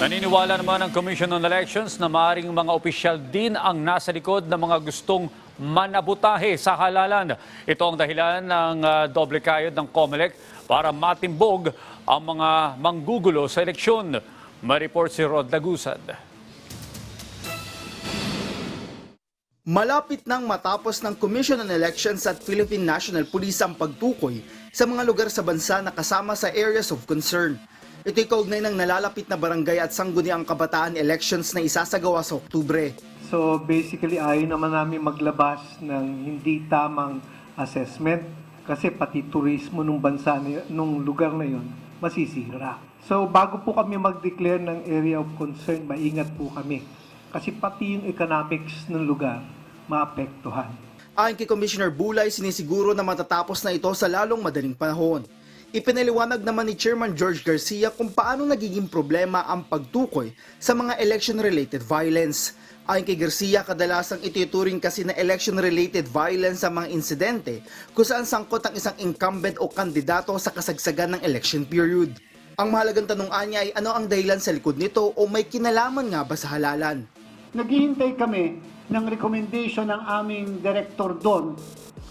Naniniwala naman ang Commission on Elections na maaaring mga opisyal din ang nasa likod ng mga gustong manabutahe sa halalan. Ito ang dahilan ng ah, doble kayod ng COMELEC para matimbog ang mga manggugulo sa eleksyon. Ma-report si Rod Lagusad. Malapit nang matapos ng Commission on Elections at Philippine National Police ang pagtukoy sa mga lugar sa bansa na kasama sa areas of concern. Ito'y kaugnay ng nalalapit na barangay at sangguniang kabataan elections na isasagawa sa Oktubre. So basically ayaw naman namin maglabas ng hindi tamang assessment kasi pati turismo nung bansa na, nung lugar na yon masisira. So bago po kami mag-declare ng area of concern, maingat po kami. Kasi pati yung economics ng lugar maapektuhan. Ayon kay Commissioner Bulay, sinisiguro na matatapos na ito sa lalong madaling panahon. Ipinaliwanag naman ni Chairman George Garcia kung paano nagiging problema ang pagtukoy sa mga election-related violence. Ayon kay Garcia, kadalasang ituturing kasi na election-related violence sa mga insidente kung saan sangkot ang isang incumbent o kandidato sa kasagsagan ng election period. Ang mahalagang tanong anya ay ano ang dahilan sa likod nito o may kinalaman nga ba sa halalan? Naghihintay kami ng recommendation ng aming director doon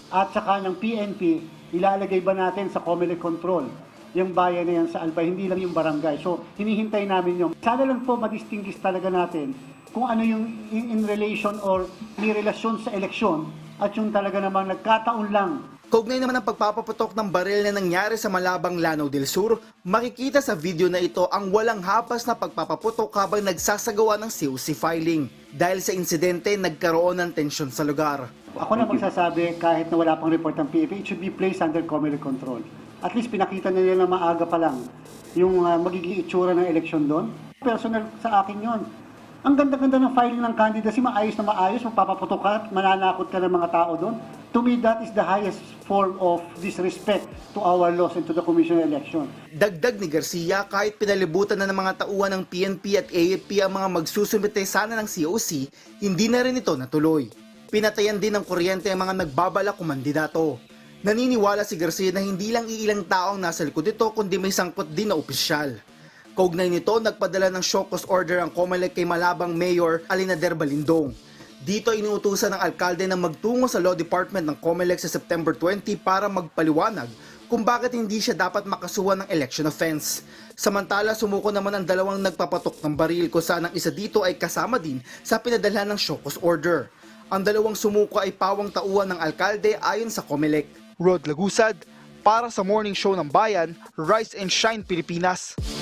at saka ng PNP, ilalagay ba natin sa Comelec Control yung bayan na yan sa Albay, hindi lang yung barangay. So, hinihintay namin yung. Sana lang po madistinguish talaga natin kung ano yung in, in relation or may relasyon sa eleksyon at yung talaga namang nagkataon lang Kaugnay naman ang pagpapaputok ng baril na nangyari sa Malabang Lanao del Sur, makikita sa video na ito ang walang hapas na pagpapaputok habang nagsasagawa ng COC filing. Dahil sa insidente, nagkaroon ng tensyon sa lugar. Ako na magsasabi, kahit na wala pang report ng PFA, it should be placed under Comelec control. At least pinakita na nila maaga pa lang yung ah, magiging itsura ng eleksyon doon. Personal sa akin yon. Ang ganda-ganda ng filing ng candidacy, maayos na maayos, magpapaputok ka at mananakot ka ng mga tao doon. To me, that is the highest form of disrespect to our laws and to the Commission on Election. Dagdag ni Garcia, kahit pinalibutan na ng mga tauhan ng PNP at AFP ang mga magsusumite sana ng COC, hindi na rin ito natuloy. Pinatayan din ng kuryente ang mga nagbabalak kumandidato. Naniniwala si Garcia na hindi lang iilang tao ang nasa likod nito kundi may sangkot din na opisyal. Kaugnay nito, nagpadala ng show cause order ang COMELEC kay Malabang Mayor Alinader Balindong. Dito inuutusan ng alkalde na magtungo sa Law Department ng COMELEC sa September 20 para magpaliwanag kung bakit hindi siya dapat makasuhan ng election offense. Samantala, sumuko naman ang dalawang nagpapatok ng baril kung saan ang isa dito ay kasama din sa pinadalhan ng cause order. Ang dalawang sumuko ay pawang tauhan ng alkalde ayon sa COMELEC. Rod Lagusad, para sa morning show ng bayan, Rise and Shine Pilipinas.